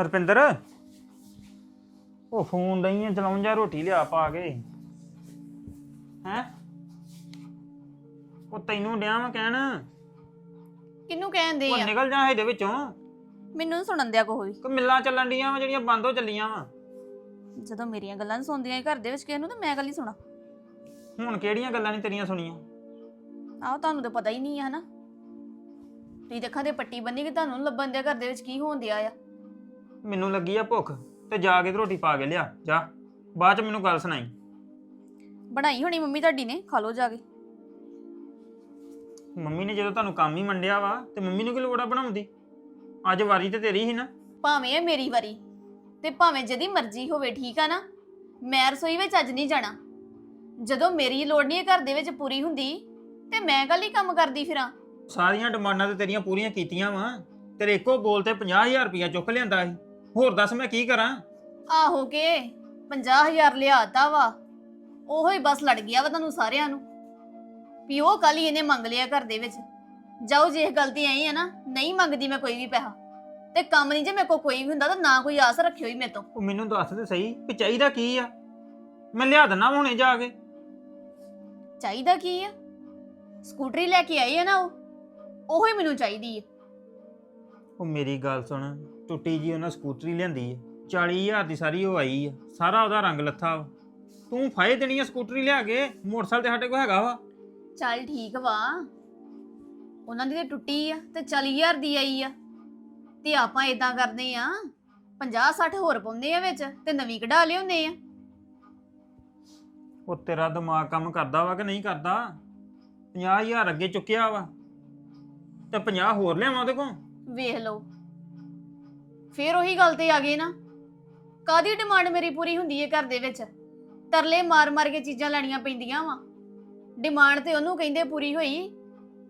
ਹਰਪਿੰਦਰ? ਉਹ ਫੋਨ ਹੈ ਚਲਾਉਂ ਜਾ ਰੋਟੀ ਲਿਆ ਪਾ ਕੇ। ਹੈ? ਉਹ ਤੈਨੂੰ ਡਿਆ ਮੈਂ ਕਹਿਣ? ਕਿਹਨੂੰ ਕਹਿੰਦੇ ਉਹ ਆ? ਨਿਕਲ ਜਾ ਇਹਦੇ ਵਿੱਚੋਂ। ਮੈਨੂੰ ਨੀ ਸੁਣਨ ਦਿਆ ਕੋਈ। ਕਿ ਮਿੱਲਾਂ ਚੱਲਣ ਡੀਆਂ ਵਾ ਜਿਹੜੀਆਂ ਬੰਦ ਹੋ ਚੱਲੀਆਂ ਵਾ। ਜਦੋਂ ਮੇਰੀਆਂ ਗੱਲਾਂ ਨੀ ਸੁਣਦੀਆਂ ਘਰ ਦੇ ਵਿੱਚ ਕਿਸੇ ਨੂੰ ਤਾਂ ਮੈਂ ਗੱਲ ਹੀ ਸੁਣਾ। ਹੁਣ ਕਿਹੜੀਆਂ ਗੱਲਾਂ ਨਹੀਂ ਤੇਰੀਆਂ ਸੁਣੀਆਂ? ਆਹ ਤੁਹਾਨੂੰ ਤਾਂ ਪਤਾ ਹੀ ਨਹੀਂ ਆ ਹਨਾ। ਤੁਸੀਂ ਦੇਖਾਂ ਤੇ ਪੱਟੀ ਬੰਨੀ ਕਿ ਤੁਹਾਨੂੰ ਨੀ ਲੱਭਣ ਦਿਆ ਘਰ ਦੇ ਵਿੱਚ ਕੀ ਹੋਣ ਦਿਆ ਆ। ਮੈਨੂੰ ਲੱਗੀ ਆ ਭੁੱਖ ਤੇ ਜਾ ਕੇ ਤੇ ਰੋਟੀ ਪਾ ਕੇ ਲਿਆ ਜਾ। ਬਾਅਦ ਚ ਮੈਨੂੰ ਗੱਲ ਸੁਣਾਈ। ਬਣਾਈ ਹੋਣੀ ਮੰਮੀ ਤੁਹਾਡੀ ਨੇ ਖਾ ਲਓ ਜਾ ਕੇ। ਮੰਮੀ ਨੇ ਜਦੋਂ ਤੁਹਾਨੂੰ ਕੰਮ ਹੀ ਮੰਡਿਆ ਵਾ ਤੇ ਮੰਮੀ ਨੂੰ ਕੀ ਲੋੜ ਆ ਬਣਾਉਣ ਦੀ? ਅੱਜ ਵਾਰੀ ਤੇ ਤੇਰੀ ਹੀ ਨਾ। ਭਾਵੇਂ ਇਹ ਮੇਰੀ ਵਾਰੀ ਤੇ ਭਾਵੇਂ ਜਦੀ ਮਰਜ਼ੀ ਹੋਵੇ ਠੀਕ ਆ ਨਾ? ਮੈਂ ਰਸੋਈ ਵਿੱਚ ਅੱਜ ਨਹੀਂ ਜਾਣਾ। ਜਦੋਂ ਮੇਰੀ ਲੋੜ ਨਹੀਂ ਘਰ ਦੇ ਵਿੱਚ ਪੂਰੀ ਹੁੰਦੀ ਤੇ ਮੈਂ ਕੱਲ ਹੀ ਕੰਮ ਕਰਦੀ ਫਿਰਾਂ। ਸਾਰੀਆਂ ਡਿਮਾਂਡਾਂ ਤੇ ਤੇਰੀਆਂ ਪੂਰੀਆਂ ਕੀਤੀਆਂ ਵਾ ਤੇਰੇ ਇੱਕੋ ਬੋਲ ਤੇ 50000 ਰੁਪਇਆ ਚੁੱਕ ਲਿਆਂਦਾ ਸੀ। ਹੋਰ ਦੱਸ ਮੈਂ ਕੀ ਕਰਾਂ? ਆਹੋ ਕੇ 50000 ਲਿਆਤਾ ਵਾ। ਉਹੋ ਹੀ ਬਸ ਲੜ ਗਿਆ ਵਾ ਤੁਹਾਨੂੰ ਸਾਰਿਆਂ ਨੂੰ। ਵੀ ਉਹ ਕੱਲ ਹੀ ਇਹਨੇ ਮੰਗ ਲਿਆ ਘਰ ਦੇ ਵਿੱਚ। ਜਾਓ ਜੇ ਇਹ ਗਲਤੀ ਆਈ ਹੈ ਨਾ ਨਹੀਂ ਮੰਗਦੀ ਮੈਂ ਕੋਈ ਵੀ ਪੈਸਾ। ਤੇ ਕੰਮ ਨਹੀਂ ਜੇ ਮੇਰੇ ਕੋਲ ਕੋਈ ਵੀ ਹੁੰਦਾ ਤਾਂ ਨਾ ਕੋਈ ਆਸ ਰੱਖਿਓ ਹੀ ਮੇਰੇ ਤੋਂ। ਉਹ ਮੈਨੂੰ ਦੱਸ ਤੇ ਸਹੀ ਵੀ ਚਾਹੀਦਾ ਕੀ ਆ? ਮੈਂ ਲਿਆ ਦਿੰਦਾ ਹੁਣੇ ਜਾ ਕੇ। ਚਾਹੀਦਾ ਕੀ ਆ? ਸਕੂਟਰੀ ਲੈ ਕੇ ਆਈ ਹੈ ਨਾ ਉਹ। ਉਹੋ ਹੀ ਮੈਨੂੰ ਚਾਹੀਦੀ ਹੈ ਉਹ ਮੇਰੀ ਗੱਲ ਸੁਣ। ਟੁੱਟੀ ਜੀ ਉਹਨਾਂ ਸਕੂਟਰੀ ਲਿਆਂਦੀ ਆ। 40000 ਦੀ ਸਾਰੀ ਉਹ ਆਈ ਆ। ਸਾਰਾ ਉਹਦਾ ਰੰਗ ਲੱਥਾ ਵਾ। ਤੂੰ ਫਾਇਦੇ ਦੇਣੀ ਆ ਸਕੂਟਰੀ ਲਿਆ ਕੇ? ਮੋਟਰਸਾਈਕਲ ਤੇ ਸਾਡੇ ਕੋਲ ਹੈਗਾ ਵਾ। ਚੱਲ ਠੀਕ ਵਾ। ਉਹਨਾਂ ਦੀ ਤੇ ਟੁੱਟੀ ਆ ਤੇ 40000 ਦੀ ਆਈ ਆ। ਤੇ ਆਪਾਂ ਇਦਾਂ ਕਰਦੇ ਆ 50 60 ਹੋਰ ਪਾਉਂਦੇ ਆ ਵਿੱਚ ਤੇ ਨਵੀਂ ਕਢਾ ਲਿਆਉਂਦੇ ਆ। ਉਹ ਤੇਰਾ ਦਿਮਾਗ ਕੰਮ ਕਰਦਾ ਵਾ ਕਿ ਨਹੀਂ ਕਰਦਾ? 50000 ਅੱਗੇ ਚੁੱਕਿਆ ਵਾ। ਤੇ 50 ਹੋਰ ਲਿਆਵਾਂ ਉਹਦੇ ਕੋਲ? ਵੇਖ ਲਓ। ਫੇਰ ਉਹੀ ਗੱਲ ਤੇ ਆ ਗਏ ਨਾ। ਕਾਦੀ ਡਿਮਾਂਡ ਮੇਰੀ ਪੂਰੀ ਹੁੰਦੀ ਹੈ ਘਰ ਦੇ ਵਿੱਚ? ਤਰਲੇ ਮਾਰ ਮਾਰ ਕੇ ਚੀਜ਼ਾਂ ਲੈਣੀਆਂ ਪੈਂਦੀਆਂ ਵਾ। ਡਿਮਾਂਡ ਤੇ ਉਹਨੂੰ ਕਹਿੰਦੇ ਪੂਰੀ ਹੋਈ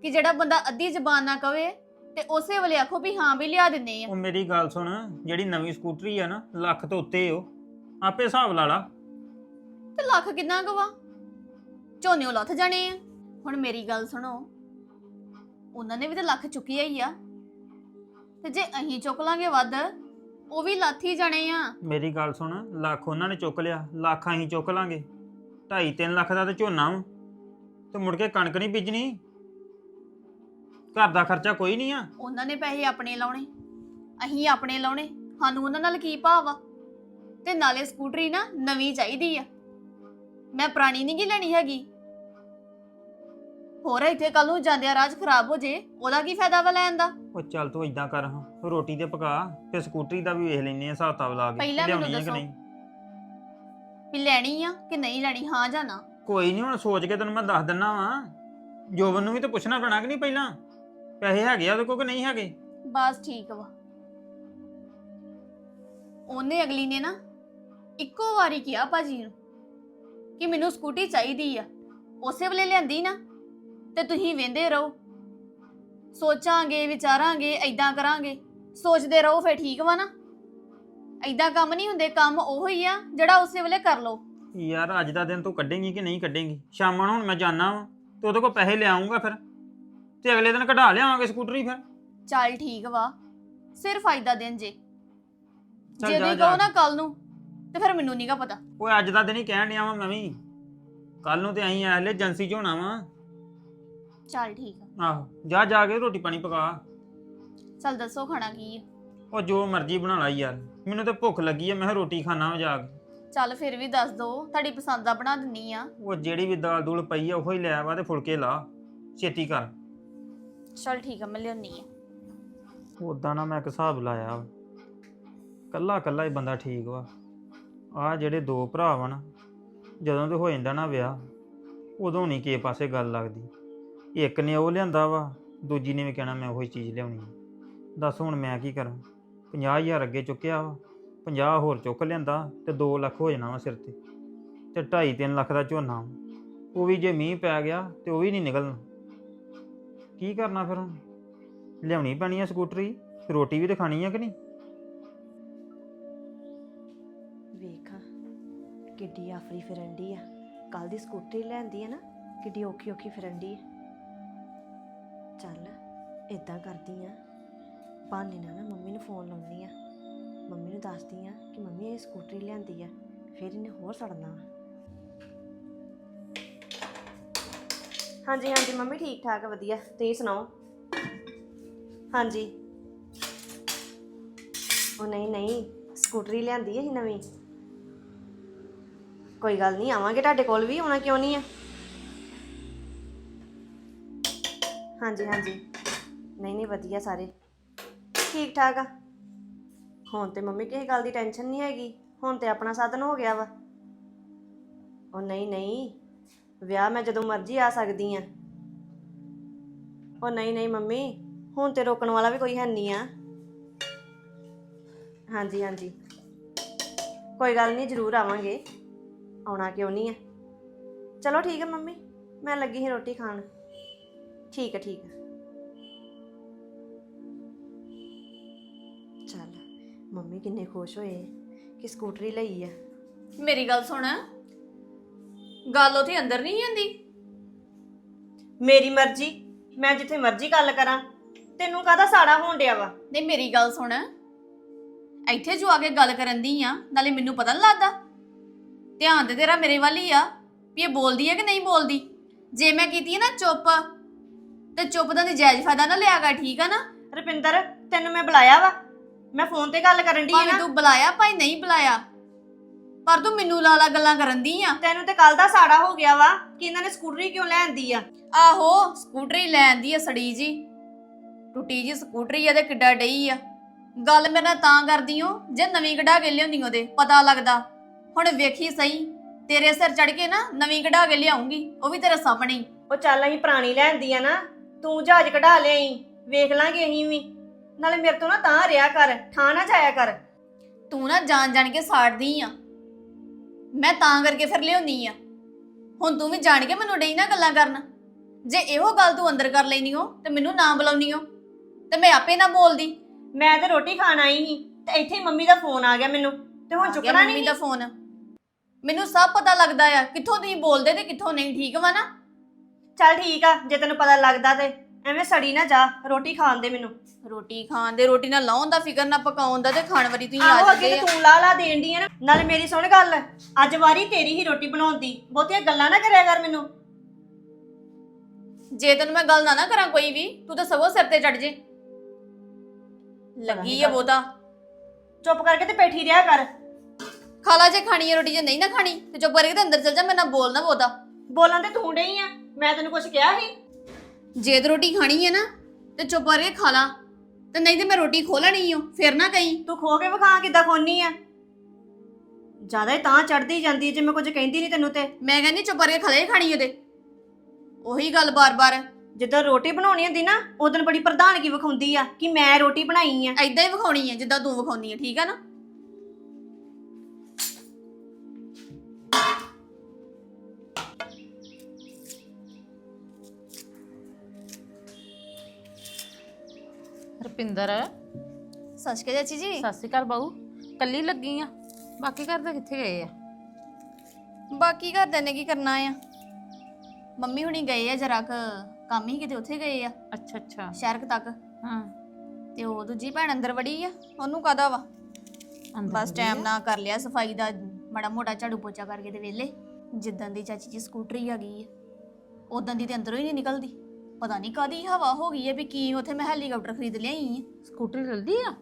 ਕਿ ਜਿਹੜਾ ਬੰਦਾ ਅੱਧੀ ਜ਼ਬਾਨ ਨਾ ਕਵੇ ਤੇ ਉਸੇ ਵੇਲੇ ਆਖੋ ਵੀ ਹਾਂ ਵੀ ਲਿਆ ਦਿੰਨੇ ਆ। ਉਹ ਮੇਰੀ ਗੱਲ ਸੁਣ ਜਿਹੜੀ ਨਵੀਂ ਸਕੂਟਰੀ ਆ ਨਾ ਲੱਖ ਤੋਂ ਉੱਤੇ ਉਹ। ਆਪੇ ਹਿਸਾਬ ਲਾ ਲਾ। ਤੇ ਲੱਖ ਕਿੰਨਾ ਗਵਾ ਝੋਨਿਓ ਲੱਥ ਜਾਣੇ ਆ। ਹੁਣ ਮੇਰੀ ਗੱਲ ਸੁਣੋ। ਉਹਨਾਂ ਨੇ ਵੀ ਤਾਂ ਲੱਖ ਚੁੱਕਿਆ ਹੀ ਆ। ਤੇ ਜੇ ਅਹੀਂ ਚੁੱਕ ਲਾਂਗੇ ਵੱਧ ਉਹ ਵੀ ਲੱਥ ਜਾਣੇ ਆ। ਮੇਰੀ ਗੱਲ ਸੁਣ ਲੱਖ ਉਹਨਾਂ ਨੇ ਚੁੱਕ ਲਿਆ ਲੱਖ ਅਸੀਂ ਚੁੱਕ ਲਾਂਗੇ। 2.5 3 ਲੱਖ ਦਾ ਤੇ ਝੋਨਾ ਵਾ ਤੇ ਮੁੜ ਕੇ ਕਣਕ ਨਹੀਂ ਬੀਜਣੀ। ਘਰ ਦਾ ਖਰਚਾ ਕੋਈ ਨਹੀਂ ਆ। ਉਹਨਾਂ ਨੇ ਪੈਸੇ ਆਪਣੇ ਲਾਉਣੇ ਅਹੀਂ ਆਪਣੇ ਲਾਉਣੇ ਸਾਨੂੰ ਉਹਨਾਂ ਨਾਲ ਕੀ ਭਾਵ ਆ ਤੇ ਨਾਲੇ ਸਕੂਟਰੀ ਨਾ ਨਵੀਂ ਚਾਹੀਦੀ ਆ। ਮੈਂ ਪੁਰਾਣੀ ਨਹੀਂ ਗੀ ਲੈਣੀ ਹੈਗੀ। ਹੋਰ ਇੱਥੇ ਕੱਲ ਨੂੰ ਜਾਂਦਿਆਂ ਰਾਜ ਖਰਾਬ ਹੋ ਜੇ ਉਹਦਾ ਕੀ ਫਾਇਦਾ ਵਾ ਲੈਣ ਦਾ? ਉਹ ਚੱਲ ਤੂੰ ਇਦਾਂ ਕਰ ਹਾਂ ਰੋਟੀ ਤੇ ਪਕਾ ਤੇ ਸਕੂਟਰੀ ਦਾ ਵੀ ਵੇਖ ਲੈਨੇ ਆ ਹਿਸਾਬ ਤਾਬ ਲਾ ਕੇ ਪਹਿਲਾਂ ਮੈਨੂੰ ਲਿਆਉਣੀ ਆ ਕਿ ਦੱਸੋ। ਨਹੀਂ? ਵੀ ਲੈਣੀ ਆ ਕਿ ਨਹੀਂ ਲੈਣੀ ਹਾਂ ਜਾਂ ਨਾ? ਕੋਈ ਨਹੀਂ ਹੁਣ ਸੋਚ ਕੇ ਤੈਨੂੰ ਮੈਂ ਦੱਸ ਦਿੰਨਾ ਵਾਂ। ਜੋਬਨ ਨੂੰ ਵੀ ਤਾਂ ਪੁੱਛਣਾ ਪੈਣਾ ਕਿ ਨਹੀਂ ਪਹਿਲਾਂ? ਪੈਸੇ ਹੈਗੇ ਆ ਉਹਦੇ ਕੋਲ ਕਿ ਨਹੀਂ ਹੈਗੇ? ਬਸ ਠੀਕ ਵਾ। ਉਹਨੇ ਅਗਲੀ ਨੇ ਨਾ ਇੱਕੋ ਵਾਰੀ ਕਿਹਾ ਭਾਜੀ ਨੂੰ ਕਿ ਮੈਨੂੰ ਸਕੂਟੀ ਚਾਹੀਦੀ ਆ। ਉਸੇ ਵੇਲੇ ਲਿਆਂਦੀ ਨਾ। ਤੇ ਤੁਸੀਂ ਵੇਂਦੇ ਰਹੋ। ਸੋਚਾਂਗੇ ਵਿਚਾਰਾਂਗੇ ਐਦਾਂ ਕਰਾਂਗੇ। ਸੋਚਦੇ ਰਹੋ ਫੇ ਠੀਕ ਵਾ ਨਾ। ਐਦਾਂ ਕੰਮ ਨਹੀਂ ਹੁੰਦੇ ਕੰਮ ਉਹੋ ਹੀ ਆ ਜਿਹੜਾ ਉਸੇ ਵੇਲੇ ਕਰ ਲਓ। ਯਾਰ ਅੱਜ ਦਾ ਦਿਨ ਤੂੰ ਕੱਢੇਂਗੀ ਕਿ ਨਹੀਂ ਕੱਢੇਂਗੀ? ਸ਼ਾਮਾਂ ਨੂੰ ਹੁਣ ਮੈਂ ਜਾਣਾ ਵਾਂ ਤੇ ਉਹਦੇ ਕੋਲ ਪੈਸੇ ਲਿਆਉਂਗਾ ਫਿਰ। ਤੇ ਅਗਲੇ ਦਿਨ ਕਢਾ ਲਿਆਵਾਂਗੇ ਸਕੂਟਰੀ ਫਿਰ। ਚੱਲ ਠੀਕ ਵਾ ਸਿਰਫ ਫਾਇਦਾ ਦੇਣ ਜੇ। ਚੱਲ ਜੇ ਜਾ ਜਾ। ਕਹੋ ਨਾ ਕੱਲ ਨੂੰ ਤੇ ਫਿਰ ਮੈਨੂੰ ਨਹੀਂਗਾ ਪਤਾ। ਓਏ ਅੱਜ ਦਾ ਦਿਨ ਹੀ ਕਹਿਣ ਡਿਆ ਵਾਂ ਮੈਂ ਵੀ। ਕੱਲ ਨੂੰ ਤੇ ਅਸੀਂ ਐਲੇ ਏਜੰਸੀ 'ਚ ਹੋਣਾ ਵਾਂ। ਚੱਲ ਠੀਕ ਆ। ਆਹੋ ਜਾ ਜਾ ਕੇ ਰੋਟੀ ਪਾਣੀ ਪਕਾ। ਚੱਲ ਦੱਸੋ ਖਾਣਾ ਕੀ ਆ? ਉਹ ਜੋ ਮਰਜ਼ੀ ਬਣਾ ਲਾ ਯਾਰ ਮੈਨੂੰ ਤੇ ਭੁੱਖ ਲੱਗੀ ਆ ਮੈਂ ਕਿਹਾ ਰੋਟੀ ਖਾਣਾ ਵਾ ਜਾ ਕੇ। ਚੱਲ ਫਿਰ ਵੀ ਦੱਸ ਦੋ ਤੁਹਾਡੀ ਪਸੰਦ ਦਾ ਬਣਾ ਦਿੰਨੀ ਆ। ਉਹ ਜਿਹੜੀ ਵੀ ਦਾਲ ਦੂਲ ਪਈ ਆ ਉਹੀ ਲੈ ਆਵਾ ਤੇ ਫੁਲਕੇ ਲਾ ਛੇਤੀ ਕਰ। ਚੱਲ ਠੀਕ ਆ ਮੈਂ ਲਿਆਉਣੀ ਆ। ਉਦਾਂ ਨਾ ਮੈਂ ਇੱਕ ਹਿਸਾਬ ਲਾਇਆ ਵਾ। ਕੱਲਾ ਕੱਲਾ ਹੀ ਬੰਦਾ ਠੀਕ ਵਾ। ਆ ਜਿਹੜੇ ਦੋ ਭਰਾ ਵਾ ਨਾ ਜਦੋਂ ਤੇ ਹੋ ਜਾਂਦਾ ਨਾ ਵਿਆਹ ਉਦੋਂ ਨਹੀਂ ਕਿਸੇ ਪਾਸੇ ਗੱਲ ਲੱਗਦੀ। ਇੱਕ ਨੇ ਉਹ ਲਿਆਂਦਾ ਵਾ, ਦੂਜੀ ਨੇ ਵੀ ਕਹਿਣਾ ਮੈਂ ਉਹੀ ਚੀਜ਼ ਲਿਆਉਣੀ ਆ। ਦੱਸ ਹੁਣ ਮੈਂ ਕੀ ਕਰਾਂ? 50000 ਅੱਗੇ ਚੁੱਕਿਆ ਵਾ 50 ਹੋਰ ਚੁੱਕ ਲਿਆਂਦਾ ਤੇ 2 ਲੱਖ ਹੋ ਜਾਣਾ ਵਾ ਸਿਰ ਤੇ। ਤੇ 2.5 3 ਲੱਖ ਦਾ ਝੋਨਾ ਉਹ ਵੀ ਜੇ ਮੀਂਹ ਪੈ ਗਿਆ ਤੇ ਉਹ ਵੀ ਨਹੀਂ ਨਿਕਲਣਾ। ਕੀ ਕਰਨਾ ਫਿਰ ਹੁਣ? ਲਿਆਉਣੀ ਪੈਣੀ ਆ ਸਕੂਟਰੀ, ਰੋਟੀ ਵੀ ਤੇ ਖਾਣੀ ਆ ਕਿ ਨਹੀਂ? ਵੇਖ, ਕਿੱਡੀ ਆਫਰੀ ਫਿਰਨ ਆ। ਕੱਲ ਦੀ ਸਕੂਟਰੀ ਲੈਂਦੀ ਆ ਨਾ, ਕਿੱਡੀ ਔਖੀ ਔਖੀ ਫਿਰਨ ਆ। ਚੱਲ ਇਦਾਂ ਕਰਦੀ ਆ। ਬਹਾਨੇ ਨਾਲ ਨਾ ਮੰਮੀ ਨੂੰ ਫੋਨ ਲਾਉਂਦੀ ਆ। ਮੰਮੀ ਨੂੰ ਦੱਸਦੀ ਆ ਕਿ ਮੰਮੀ ਇਹ ਸਕੂਟਰੀ ਲਿਆਂਦੀ ਆ, ਫਿਰ ਇਹਨੇ ਹੋਰ ਸੜਨਾ ਵਾ। ਹਾਂਜੀ ਹਾਂਜੀ, ਮੰਮੀ ਠੀਕ ਠਾਕ, ਵਧੀਆ। ਤੁਸੀਂ ਸੁਣਾਓ? ਹਾਂਜੀ। ਉਹ ਨਹੀਂ ਨਹੀਂ, ਸਕੂਟਰੀ ਲਿਆਂਦੀ ਹੈ ਨਵੀਂ। ਕੋਈ ਗੱਲ ਨਹੀਂ, ਆਵਾਂਗੇ ਤੁਹਾਡੇ ਕੋਲ ਵੀ, ਆਉਣਾ ਕਿਉਂ ਨਹੀਂ ਆ? ਹਾਂਜੀ ਹਾਂਜੀ। ਨਹੀਂ ਨਹੀਂ, ਵਧੀਆ ਸਾਰੇ। ਠੀਕ ਠਾਕ ਆ। ਹੁਣ ਤੇ ਮੰਮੀ ਕਿਸੇ ਗੱਲ ਦੀ ਟੈਨਸ਼ਨ ਨਹੀਂ ਹੈਗੀ। ਹੁਣ ਤੇ ਆਪਣਾ ਸਾਧਨ ਹੋ ਗਿਆ ਵਾ। ਉਹ ਨਹੀਂ ਨਹੀਂ। ਵਿਆਹ ਮੈਂ ਜਦੋਂ ਮਰਜ਼ੀ ਆ ਸਕਦੀ ਆ। ਉਹ ਨਹੀਂ ਨਹੀਂ, ਮੰਮੀ। ਹੁਣ ਤੇ ਰੋਕਣ ਵਾਲਾ ਵੀ ਕੋਈ ਹੈ ਨਹੀਂ ਆ। ਹਾਂਜੀ ਹਾਂਜੀ। ਕੋਈ ਗੱਲ ਨਹੀਂ, ਜ਼ਰੂਰ ਆਵਾਂਗੇ। ਆਉਣਾ ਕਿਉਂ ਨਹੀਂ ਆ? ਚਲੋ ਠੀਕ ਹੈ ਮੰਮੀ। ਮੈਂ ਲੱਗੀ ਸੀ ਰੋਟੀ ਖਾਣ। ਠੀਕ ਹੈ ਠੀਕ ਹੈ। ਚੱਲ ਮੰਮੀ ਕਿੰਨੇ ਖੁਸ਼ ਹੋਏ ਕਿ ਸਕੂਟਰੀ ਲਈ ਆ। ਮੇਰੀ ਗੱਲ ਸੁਣ। ਗੱਲ ਉਥੇ ਅੰਦਰ ਨਹੀਂ ਆਂਦੀ ਮੇਰੀ ਮਰਜ਼ੀ ਮੈਂ ਜਿੱਥੇ ਮਰਜ਼ੀ ਗੱਲ ਕਰਾਂ। ਤੈਨੂੰ ਕਾਹਦਾ ਸਾੜਾ ਹੋਣ ਡਿਆ ਵਾ? ਨਹੀਂ ਮੇਰੀ ਗੱਲ ਸੁਣ। ਇੱਥੇ ਜੋ ਆ ਕੇ ਗੱਲ ਕਰਨ ਦੀ ਆ ਨਾਲੇ ਮੈਨੂੰ ਪਤਾ ਨਹੀਂ ਲੱਗਦਾ। ਧਿਆਨ ਤੇ ਤੇਰਾ ਮੇਰੇ ਵੱਲ ਹੀ ਆ ਵੀ ਇਹ ਬੋਲਦੀ ਹੈ ਕਿ ਨਹੀਂ ਬੋਲਦੀ। ਜੇ ਮੈਂ ਕੀਤੀ ਹੈ ਨਾ ਚੁੱਪ ਤੇ ਚੁੱਪ ਦਾ ਨਜਾਇਜ਼ ਫਾਇਦਾ ਨਾ ਲਿਆਗਾ ਠੀਕ ਆ ਨਾ? ਰੁਪਿੰਦਰ ਤੈਨੂੰ ਮੈਂ ਬੁਲਾਇਆ ਵਾ। ਮੈਂ ਫੋਨ ਤੇ ਗੱਲ ਕਰਨ ਦੀ ਆ ਭਾਵੇਂ ਨਾ। ਤੂੰ ਬੁਲਾਇਆ ਭਾਈ ਨਹੀਂ ਬੁਲਾਇਆ ਪਰ ਤੂੰ ਮੈਨੂੰ ਲਾਲਾ ਗੱਲਾਂ ਕਰਨ ਦੀ ਆ। ਤੈਨੂੰ ਤੇ ਕੱਲ ਦਾ ਸਾੜਾ ਹੋ ਗਿਆ ਵਾ ਕਿ ਇਹਨਾਂ ਨੇ ਸਕੂਟਰੀ ਕਿਉਂ ਲੈਂਦੀ ਆ? ਆਹੋ ਸਕੂਟਰੀ ਲੈਣ ਦੀ ਆ ਸੜੀ ਜੀ। ਟੁੱਟੀ ਜੀ ਸਕੂਟਰੀ ਆ ਤੇ ਕਿੱਡਾ ਡਈ ਆ। ਗੱਲ ਮੇਰੇ ਨਾਲ ਤਾਂ ਕਰਦੀ ਓ ਜੇ ਨਵੀਂ ਕਢਾ ਕੇ ਲਿਆਉਂਦੀ ਉਹਦੇ ਪਤਾ ਲੱਗਦਾ। ਹੁਣ ਵੇਖੀ ਸਹੀ ਤੇਰੇ ਸਿਰ ਚੜ ਕੇ ਨਾ ਨਵੀਂ ਕਢਾ ਕੇ ਲਿਆਉਂਗੀ ਉਹ ਵੀ ਤੇਰੇ ਸਾਹਮਣੇ ਹੀ। ਉਹ ਚੱਲ ਅਸੀਂ ਪੁਰਾਣੀ ਲੈਂਦੀ ਆ ਨਾ ਤੂੰ ਜਹਾਜ਼ ਕਢਾ ਲਿਆਈ ਵੇਖ ਲਾਂਗੇ ਅਸੀਂ ਵੀ। ਨਾਲੇ ਮੇਰੇ ਤੋਂ ਨਾ ਤਾਂ ਰਿਆ ਕਰ ਠਾਂ ਨਾ ਜਾਇਆ ਕਰ। ਤੂੰ ਨਾ ਜਾਣ ਜਾਣ ਕੇ ਸਾੜਦੀ ਆ। ਮੈਂ ਤਾਂ ਕਰਕੇ ਫਿਰ ਲਿਆਉਂਦੀ ਆ। ਹੁਣ ਤੂੰ ਵੀ ਜਾਣ ਕੇ ਮੈਨੂੰ ਡਈ ਨਾ ਗੱਲਾਂ ਕਰਨ। ਜੇ ਇਹੋ ਗੱਲ ਤੂੰ ਅੰਦਰ ਕਰ ਲੈਣੀ ਹੋ ਤੇ ਮੈਨੂੰ ਨਾ ਬੁਲਾਉਣੀ ਹੋ। ਤੇ ਮੈਂ ਆਪੇ ਨਾ ਬੋਲਦੀ। ਮੈਂ ਤੇ ਰੋਟੀ ਖਾਣ ਆਈ ਸੀ ਤੇ ਇੱਥੇ ਹੀ ਮੰਮੀ ਦਾ ਫੋਨ ਆ ਗਿਆ ਮੈਨੂੰ ਤੇ ਹੁਣ ਚੁੱਕਣਾ ਮੰਮੀ ਨਹੀਂ। ਦਾ ਫੋਨ। ਮੈਨੂੰ ਸਭ ਪਤਾ ਲੱਗਦਾ ਆ ਕਿੱਥੋਂ ਤੁਸੀਂ ਬੋਲਦੇ ਤੇ ਕਿੱਥੋਂ ਨਹੀਂ ਠੀਕ ਵਾ ਨਾ? ਚੱਲ ਠੀਕ ਆ ਜੇ ਤੈਨੂੰ ਪਤਾ ਲੱਗਦਾ ਤੇ ਐਵੇਂ ਸੜੀ ਨਾ ਜਾ ਰੋਟੀ ਖਾਣ ਦੇ ਮੈਨੂੰ। ਰੋਟੀ ਖਾਣ ਦੇ ਰੋਟੀ ਨਾਲ ਲਾਉਣ ਦਾ ਫਿਕਰ ਨਾ ਪਕਾਉਣ ਦਾ ਤੇ ਖਾਣ ਵਾਰੀ ਤੁਸੀਂ ਆ ਆਹੋ ਜਾਂਦੇ ਅੱਗੇ ਆ। ਤੇ ਤੂੰ ਲਾ ਲਾ ਦੇਣ ਦੀ ਆ ਨਾ। ਨਾਲੇ ਮੇਰੀ ਸੁਣ ਗੱਲ ਅੱਜ ਵਾਰੀ ਤੇਰੀ ਹੀ ਰੋਟੀ ਬਣਾਉਣ ਦੀ। ਬਹੁਤੀਆਂ ਗੱਲਾਂ ਨਾ ਕਰਿਆ ਕਰ ਮੈਨੂੰ। ਜੇ ਤੈਨੂੰ ਮੈਂ ਗੱਲ ਨਾ ਨਾ ਕਰਾਂ ਕੋਈ ਵੀ ਤੂੰ ਤਾਂ ਸਗੋਂ ਸਿਰ ਤੇ ਚੜ ਜੇ। ਲੱਗੀ ਆ ਬਹੁਤਾ। ਚੁੱਪ ਕਰਕੇ ਤੇ ਬੈਠੀ ਰਿਹਾ ਕਰ। ਖਾ ਲਾ ਜੇ ਖਾਣੀ ਹੈ ਰੋਟੀ ਜੇ ਨਹੀਂ ਨਾ ਖਾਣੀ ਤੇ ਚੁੱਪ ਕਰਕੇ ਤੇ ਅੰਦਰ ਚਲ ਜਾ ਮੈਂ ਨਾ ਬੋਲਣਾ ਬਹੁਤਾ। ਬੋਲਾਂ ਤੇ ਤੂੰ ਡਈ ਆ। ਮੈਂ ਤੈਨੂੰ ਕੁਝ ਕਿਹਾ ਸੀ? ਜੇ ਤੇ ਰੋਟੀ ਖਾਣੀ ਹੈ ਨਾ ਤੇ ਚੁੱਪ ਕਰਕੇ ਖਾ ਲਾ। ਤੇ ਨਹੀਂ ਤੇ ਮੈਂ ਰੋਟੀ ਖੋਲਣੀ ਓ ਫਿਰ ਨਾ ਕਹੀਂ। ਤੂੰ ਖੋ ਕੇ ਵਿਖਾ ਕਿੱਦਾਂ ਖੋਨੀ ਆ? ਜ਼ਿਆਦਾ ਹੀ ਤਾਂ ਚੜਦੀ ਜਾਂਦੀ ਜੇ ਮੈਂ ਕੁਝ ਕਹਿੰਦੀ ਨਹੀਂ ਤੈਨੂੰ ਤੇ। ਮੈਂ ਕਹਿੰਦੀ ਚੁੱਪ ਕਰਕੇ ਖਲੇ ਖਾਣੀ ਉਹਦੇ। ਉਹੀ ਗੱਲ ਬਾਰ-ਬਾਰ। ਜਦੋਂ ਰੋਟੀ ਬਣਾਉਣੀ ਹੁੰਦੀ ਨਾ ਉਦੋਂ ਬੜੀ ਪ੍ਰਧਾਨਗੀ ਵਿਖਾਉਂਦੀ ਆ ਕਿ ਮੈਂ ਰੋਟੀ ਬਣਾਈ ਆ। ਐਦਾਂ ਹੀ ਵਿਖਾਉਣੀ ਹੈ ਜਿੱਦਾਂ ਤੂੰ ਵਿਖਾਉਣੀ ਹੈ ਠੀਕ ਆ ਨਾ? ਰਪਿੰਦਰ ਸਤਿ ਸ਼੍ਰੀ ਅਕਾਲ ਚਾਚੀ ਜੀ। ਸਤਿ ਸ਼੍ਰੀ ਅਕਾਲ ਬਾਊ। ਕੱਲੀ ਲੱਗੀ ਆ। ਬਾਕੀ ਘਰ ਦੇ ਕਿੱਥੇ ਗਏ ਆ? ਬਾਕੀ ਘਰਦਿਆਂ ਨੇ ਕੀ ਕਰਨਾ ਆ? ਮੰਮੀ ਹੁਣੀ ਗਏ ਆ ਜਰਾ ਕੁ ਕੰਮ ਹੀ ਕਿਤੇ ਉੱਥੇ ਗਏ ਆ। ਅੱਛਾ ਅੱਛਾ। ਸ਼ਹਿਰ ਕੁ ਤੱਕ। ਹਾਂ। ਤੇ ਉਹ ਦੂਜੀ ਭੈਣ ਅੰਦਰ ਵੜੀ ਆ ਉਹਨੂੰ ਕਾਦਾ ਵਾ? ਅੰਦਰ ਬਸ ਟਾਈਮ? ਨਾਲ ਕਰ ਲਿਆ ਸਫ਼ਾਈ ਦਾ ਮਾੜਾ ਮੋਟਾ ਝਾੜੂ ਪੋਚਾ ਕਰਕੇ ਤੇ ਵਿਹਲੇ। ਜਿੱਦਾਂ ਦੀ ਚਾਚੀ ਜੀ ਸਕੂਟਰੀ ਆ ਗਈ ਆ ਉਦਾਂ ਦੀ ਤੇ ਅੰਦਰੋਂ ਹੀ ਨਹੀਂ ਨਿਕਲਦੀ। ਪਤਾ ਨਹੀਂ ਕਾਦੀ ਹਵਾ ਹੋ ਗਈ ਹੈ ਵੀ ਕੀ ਉੱਥੇ ਮੈਂ ਹੈਲੀਕਾਪਟਰ ਖਰੀਦ ਲਿਆਈ ਆ। ਸਕੂਟਰੀ ਜਲਦੀ ਆ?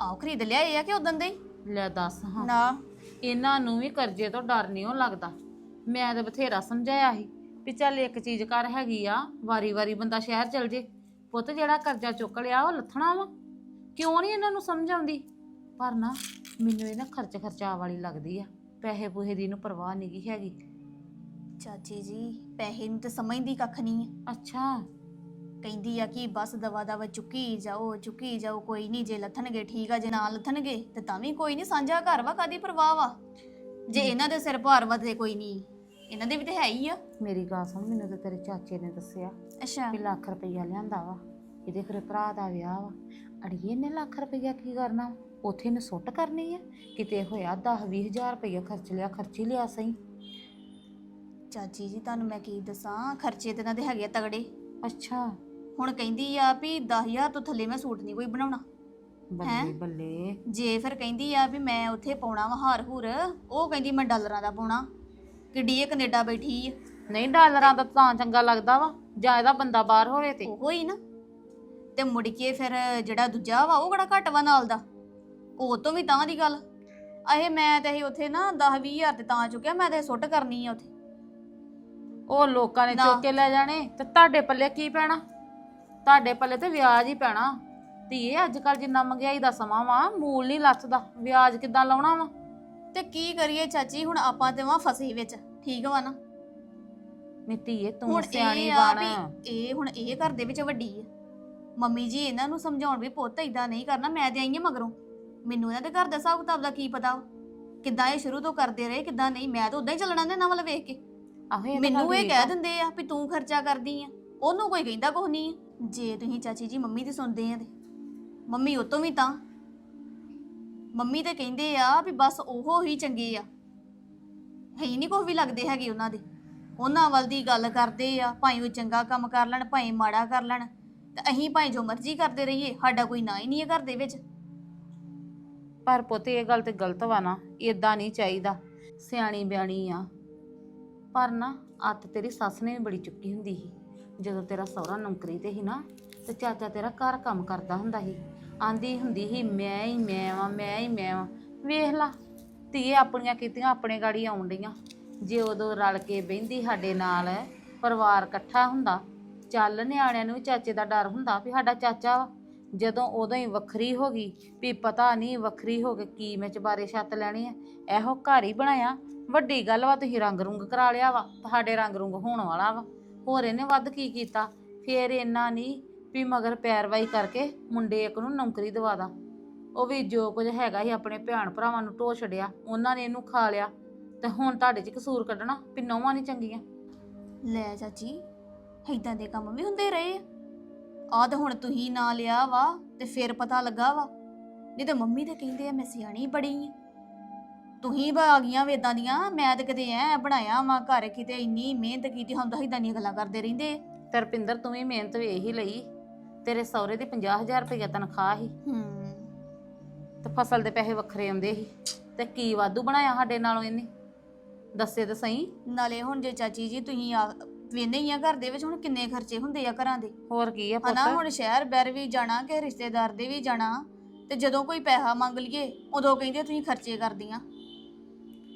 ਆਓ ਖਰੀਦ ਲਿਆਏ ਆ ਕਿ ਉਦੋਂ ਦੇ ਹੀ? ਲੈ ਦੱਸ ਹਾਂ। ਨਾ। ਇਹਨਾਂ ਨੂੰ ਵੀ ਕਰਜ਼ੇ ਤੋਂ ਡਰ ਨਹੀਂ ਉਹ ਲੱਗਦਾ। ਮੈਂ ਤਾਂ ਬਥੇਰਾ ਸਮਝਾਇਆ ਸੀ ਵੀ ਚੱਲ ਇੱਕ ਚੀਜ਼ ਕਰ ਹੈਗੀ ਆ ਵਾਰੀ-ਵਾਰੀ ਬੰਦਾ ਸ਼ਹਿਰ ਚਲ ਜੇ। ਪੁੱਤ ਜਿਹੜਾ ਕਰਜ਼ਾ ਚੁੱਕ ਲਿਆ ਉਹ ਲੱਥਣਾ ਵਾ। ਕਿਉਂ ਨਹੀਂ ਇਹਨਾਂ ਨੂੰ ਸਮਝ ਆਉਂਦੀ? ਪਰ ਨਾ ਮੈਨੂੰ ਇਹ ਨਾ ਖਰਚ ਖਰਚਾ ਵਾਲੀ ਲੱਗਦੀ ਆ। ਪੈਸੇ ਪੂਹੇ ਦੀ ਇਹਨੂੰ ਪਰਵਾਹ ਨਹੀਂ ਹੈਗੀ। ਚਾਚੀ ਜੀ ਪੈਸੇ ਨੂੰ ਤੇ ਸਮਝਦੀ ਕੱਖ ਨਹੀਂ ਆ ਅੱਛਾ। ਕਹਿੰਦੀ ਆ ਕਿ ਬਸ ਦਵਾ ਦਵਾ ਚੁੱਕੀ ਜਾਓ ਚੁੱਕੀ ਜਾਓ ਕੋਈ ਨਹੀਂ ਜੇ ਲੱਥਣਗੇ ਠੀਕ ਆ ਜੇ ਨਾ ਲੱਥਣਗੇ ਤੇ ਤਾਂ ਵੀ ਕੋਈ ਨਹੀਂ ਸਾਂਝਾ ਘਰ ਵਾ ਕਾਦੀ ਪਰਵਾਹ ਵਾ? ਜੇ ਇਹਨਾਂ ਦੇ ਸਿਰ ਭਾਰ ਵਾ ਤੇ ਕੋਈ ਨਹੀਂ ਇਹਨਾਂ ਦੇ ਵੀ ਤੇ ਹੈ ਹੀ ਆ। ਮੇਰੀ ਗੱਲ ਸੁਣ ਮੈਨੂੰ ਤੇ ਤੇਰੇ ਚਾਚੇ ਨੇ ਦੱਸਿਆ ਅੱਛਾ। ਵੀ ਲੱਖ ਰੁਪਈਆ ਲਿਆਂਦਾ ਵਾ ਇਹਦੇ ਫਿਰ ਭਰਾ ਦਾ ਵਿਆਹ ਵਾ। ਅੜੀਏ ਨੇ ਲੱਖ ਰੁਪਈਆ ਕੀ ਕਰਨਾ? ਉੱਥੇ ਇਹਨੇ ਸੁੱਟ ਕਰਨੀ ਆ? ਕਿਤੇ ਹੋਇਆ 10 20000 ਰੁਪਈਆ ਖਰਚ ਲਿਆ ਖਰਚ ਹੀ ਲਿਆ ਸਹੀ। ਚਾਚੀ ਜੀ ਤੁਹਾਨੂੰ ਮੈਂ ਕੀ ਦੱਸਾਂ? ਖਰਚੇ ਤੇ ਇਹਨਾਂ ਦੇ ਹੈਗੇ ਆ ਤਗੜੇ। ਅੱਛਾ। ਹੁਣ ਕਹਿੰਦੀ ਆ ਵੀ 10000 ਤੋਂ ਥੱਲੇ ਮੈਂ ਸੂਟ ਨਹੀਂ ਕੋਈ ਬਣਾਉਣਾ। ਬੱਲੇ ਬੱਲੇ। ਜੇ ਫਿਰ ਕਹਿੰਦੀ ਆ ਵੀ ਮੈਂ ਉੱਥੇ ਪਾਉਣਾ ਵਾ ਹਾਰ ਹੂਰ ਉਹ ਕਹਿੰਦੀ ਮੈਂ ਡਾਲਰਾਂ ਦਾ ਪਾਉਣਾ। ਕਿੱਡੀ ਇਹ ਕੈਨੇਡਾ ਬੈਠੀ ਆ। ਨਹੀਂ ਡਾਲਰਾਂ ਦਾ ਤਾਂ ਚੰਗਾ ਲੱਗਦਾ ਵਾ ਜਾਂ ਇਹਦਾ ਬੰਦਾ ਬਾਹਰ ਹੋਵੇ ਤੇ। ਉਹੋ ਹੀ ਨਾ। ਤੇ ਮੁੜ ਕੇ ਫਿਰ ਜਿਹੜਾ ਦੂਜਾ ਵਾ ਉਹ ਕਿਹੜਾ ਘੱਟ ਵਾ ਨਾਲ ਦਾ? ਉਹ ਤੋਂ ਵੀ ਤਾਂ ਦੀ ਗੱਲ। ਅਹੇ ਮੈਂ ਤੇ ਇਹ ਉੱਥੇ ਨਾ 10 20 ਹਜ਼ਾਰ ਤੇ ਤਾਂ ਚੁੱਕਿਆ ਮੈਂ ਤੇ ਸੁੱਟ ਕਰਨੀ ਆ ਉੱਥੇ। ਉਹ ਲੋਕਾਂ ਨੇ। ਚੁੱਕ ਕੇ ਲੈ ਜਾਣੇ ਤੇ ਤੁਹਾਡੇ ਪੱਲੇ ਕੀ ਪੈਣਾ? ਤੁਹਾਡੇ ਪੱਲੇ ਤੇ ਵਿਆਜ ਹੀ ਪੈਣਾ। ਧੀਏ ਅੱਜ ਕੱਲ ਜਿੰਨਾ ਮਹਿੰਗਾਈ ਦਾ ਸਮਾਂ ਵਾ ਮੂਲ ਨਹੀਂ ਲੱਥਦਾ। ਵਿਆਜ ਕਿੱਦਾਂ ਲਾਉਣਾ ਵਾ? ਤੇ ਕੀ ਕਰੀਏ ਚਾਚੀ ਹੁਣ ਆਪਾਂ ਤੇ ਵਾਂ ਫਸੇ ਵਿੱਚ। ਠੀਕ ਵਾ ਨਾ? ਧੀਏ ਤੂੰ ਹੁਣ ਸਿਆਣੀ ਇਹ ਆ ਬਣ। ਵੀ ਇਹ ਹੁਣ ਇਹ ਘਰ ਦੇ ਵਿੱਚ ਵੱਡੀ ਆ। ਮੰਮੀ ਜੀ ਇਹਨਾਂ ਨੂੰ ਸਮਝਾਉਣ ਵੀ ਪੁੱਤ ਇਦਾਂ ਨਹੀਂ ਕਰਨਾ ਮੈਂ ਤੇ ਆਈ ਆ ਮਗਰੋਂ। ਮੈਨੂੰ ਇਹਨਾਂ ਦੇ ਘਰ ਦਾ ਹਿਸਾਬ ਕਿਤਾਬ ਦਾ ਕੀ ਪਤਾ ਵਾ। ਕਿੱਦਾਂ ਇਹ ਸ਼ੁਰੂ ਤੋਂ ਕਰਦੇ ਰਹੇ ਕਿੱਦਾਂ ਨਹੀਂ? ਮੈਂ ਤਾਂ ਉਦਾਂ ਹੀ ਚੱਲਣਾ ਦੇ ਵੱਲ ਵੇਖ ਕੇ। ਆਹੋ ਇਹ ਤਾਂ ਮੈਨੂੰ ਗੱਲ ਇਹ ਠੀਕ ਕਹਿ। ਦਿੰਦੇ ਆ ਵੀ ਤੂੰ ਖਰਚਾ ਕਰਦੀ ਆ ਉਹਨੂੰ ਕੋਈ ਕਹਿੰਦਾ ਕੁਛ ਨਹੀਂ ਆ। ਜੇ ਤੁਸੀਂ ਚਾਚੀ ਜੀ ਮੰਮੀ ਦੀ ਸੁਣਦੇ ਆ ਤੇ। ਮੰਮੀ ਉਹ ਤੋਂ ਵੀ ਤਾਂ। ਮੰਮੀ ਤੇ ਕਹਿੰਦੇ ਆ ਵੀ ਬਸ ਉਹੋ ਹੀ ਚੰਗੇ ਆ। ਹੈ ਹੀ ਨਹੀਂ ਕੁਛ ਵੀ ਲੱਗਦੇ ਹੈਗੇ ਉਹਨਾਂ ਦੇ। ਉਹਨਾਂ ਵੱਲ ਦੀ ਗੱਲ ਕਰਦੇ ਆ ਭਾਵੇਂ ਉਹ ਚੰਗਾ ਕੰਮ ਕਰ ਲੈਣ ਭਾਵੇਂ ਮਾੜਾ ਕਰ ਲੈਣ। ਤੇ ਅਸੀਂ ਭਾਵੇਂ ਜੋ ਮਰਜ਼ੀ ਕਰਦੇ ਰਹੀਏ ਸਾਡਾ ਕੋਈ ਨਾ ਹੀ ਨਹੀਂ ਹੈ ਘਰ ਦੇ ਵਿੱਚ। ਪਰ ਪੁੱਤ ਇਹ ਗੱਲ ਤੇ ਗਲਤ ਵਾ ਨਾ। ਇਦਾਂ ਨਹੀਂ ਚਾਹੀਦਾ। ਸਿਆਣੀ ਬਿਆਣੀ ਆ। ਪਰ ਨਾ, ਅੱਤ ਤੇਰੀ ਸੱਸ ਨੇ ਵੀ ਬੜੀ ਚੁੱਕੀ ਹੁੰਦੀ ਸੀ। ਜਦੋਂ ਤੇਰਾ ਸਹੁਰਾ ਨੌਕਰੀ ਤੇ ਸੀ ਨਾ, ਤੇ ਚਾਚਾ ਤੇਰਾ ਘਰ ਕੰਮ ਕਰਦਾ ਹੁੰਦਾ ਸੀ। ਆਂਦੀ ਹੁੰਦੀ ਸੀ, ਮੈਂ ਹੀ ਮੈਂ ਵਾਂ, ਮੈਂ ਹੀ ਮੈਂ ਵਾਂ। ਵੇਖ ਲਾ, ਧੀਏ ਆਪਣੀਆਂ ਕੀਤੀਆਂ ਆਪਣੇ ਗਾੜੀ ਆਉਣ ਡਈਆਂ। ਜੇ ਉਦੋਂ ਰਲ ਕੇ ਬਹਿੰਦੀ ਸਾਡੇ ਨਾਲ, ਪਰਿਵਾਰ ਇਕੱਠਾ ਹੁੰਦਾ, ਚੱਲ ਨਿਆਣਿਆਂ ਨੂੰ ਵੀ ਚਾਚੇ ਦਾ ਡਰ ਹੁੰਦਾ ਵੀ ਸਾਡਾ ਚਾਚਾ ਵਾ। ਜਦੋਂ ਉਦੋਂ ਹੀ ਵੱਖਰੀ ਹੋ ਗਈ ਵੀ ਪਤਾ ਨਹੀਂ ਵੱਖਰੀ ਹੋ ਕੇ ਕੀ ਮੈਂ ਚਬਾਰੇ ਛੱਤ ਲੈਣੀ ਆ। ਇਹੋ ਘਰ ਹੀ ਬਣਾਇਆ। ਵੱਡੀ ਗੱਲ ਵਾ, ਤੁਸੀਂ ਰੰਗ ਰੁੰਗ ਕਰਾ ਲਿਆ ਵਾ, ਤੁਹਾਡੇ ਰੰਗ ਰੁੰਗ ਹੋਣ ਵਾਲਾ ਵਾ। ਹੋਰ ਇਹਨੇ ਵੱਧ ਕੀ ਕੀਤਾ? ਫੇਰ ਇੰਨਾ ਨਹੀਂ ਵੀ ਮਗਰ ਪੈਰਵਾਈ ਕਰਕੇ ਮੁੰਡੇ ਇੱਕ ਨੂੰ ਨੌਕਰੀ ਦਵਾ ਦਾ। ਉਹ ਵੀ ਜੋ ਕੁਝ ਹੈਗਾ ਸੀ ਆਪਣੇ ਭੈਣ ਭਰਾਵਾਂ ਨੂੰ ਢੋ ਛੜਿਆ ਉਹਨਾਂ ਨੇ ਇਹਨੂੰ ਖਾ ਲਿਆ। ਤੇ ਹੁਣ ਤੁਹਾਡੇ 'ਚ ਕਸੂਰ ਕੱਢਣਾ ਵੀ ਨੌਵਾਂ ਨਹੀਂ ਚੰਗੀਆਂ। ਲੈ ਚਾਚੀ, ਏਦਾਂ ਦੇ ਕੰਮ ਵੀ ਹੁੰਦੇ ਰਹੇ ਆ। ਆਹ ਤਾਂ ਹੁਣ ਤੁਸੀਂ ਨਾਂ ਲਿਆ ਵਾ ਤੇ ਫਿਰ ਪਤਾ ਲੱਗਾ ਵਾ। ਨਹੀਂ ਤੇ ਮੰਮੀ ਤੇ ਕਹਿੰਦੇ ਆ ਮੈਂ ਸਿਆਣੀ ਬੜੀ ਆ। ਤੁਸੀਂ ਬਾ ਆ ਗਈਆਂ ਵੇਦਾਂ ਦੀਆਂ ਮੈਂ ਤੇ ਕਦੇ ਐ ਬਣਾਇਆ ਵਾ ਘਰ ਕਿਤੇ ਇੰਨੀ ਮਿਹਨਤ ਕੀਤੀ ਹੁੰਦਾ ਏਦਾਂ ਦੀਆਂ ਗੱਲਾਂ ਕਰਦੇ ਰਹਿੰਦੇ। ਤੇ ਰਪਿੰਦਰ ਤੂੰ ਵੀ ਮਿਹਨਤ ਵੇਖ ਹੀ ਲਈ। ਤੇਰੇ ਸਹੁਰੇ ਦੀ 50000 ਰੁਪਏ ਤਨਖਾਹ ਸੀ। ਹੂੰ। ਤੇ ਫਸਲ ਦੇ ਪੈਸੇ ਵੱਖਰੇ ਆਉਂਦੇ ਸੀ। ਤੇ ਕੀ ਵਾਧੂ ਬਣਾਇਆ ਸਾਡੇ ਨਾਲੋਂ ਇਹਨੇ? ਦੱਸੇ ਤੇ ਸਹੀ। ਨਾਲੇ ਹੁਣ ਜੇ ਚਾਚੀ ਜੀ ਤੁਸੀਂ ਆ ਵੇਨੇ ਹੀ ਆ ਘਰ ਦੇ ਵਿੱਚ ਹੁਣ ਕਿੰਨੇ ਖਰਚੇ ਹੁੰਦੇ ਆ ਘਰਾਂ ਦੇ? ਹੋਰ ਕੀ ਆ ਹਨਾ ਪੁੱਤ? ਹੁਣ ਸ਼ਹਿਰ ਬੈਰ ਵੀ ਜਾਣਾ ਕਿ ਰਿਸ਼ਤੇਦਾਰ ਦੇ ਵੀ ਜਾਣਾ? ਤੇ ਜਦੋਂ ਕੋਈ ਪੈਸਾ ਮੰਗ ਲਈਏ ਉਦੋਂ ਕਹਿੰਦੇ ਤੁਸੀਂ ਖਰਚੇ ਕਰਦੀਆਂ।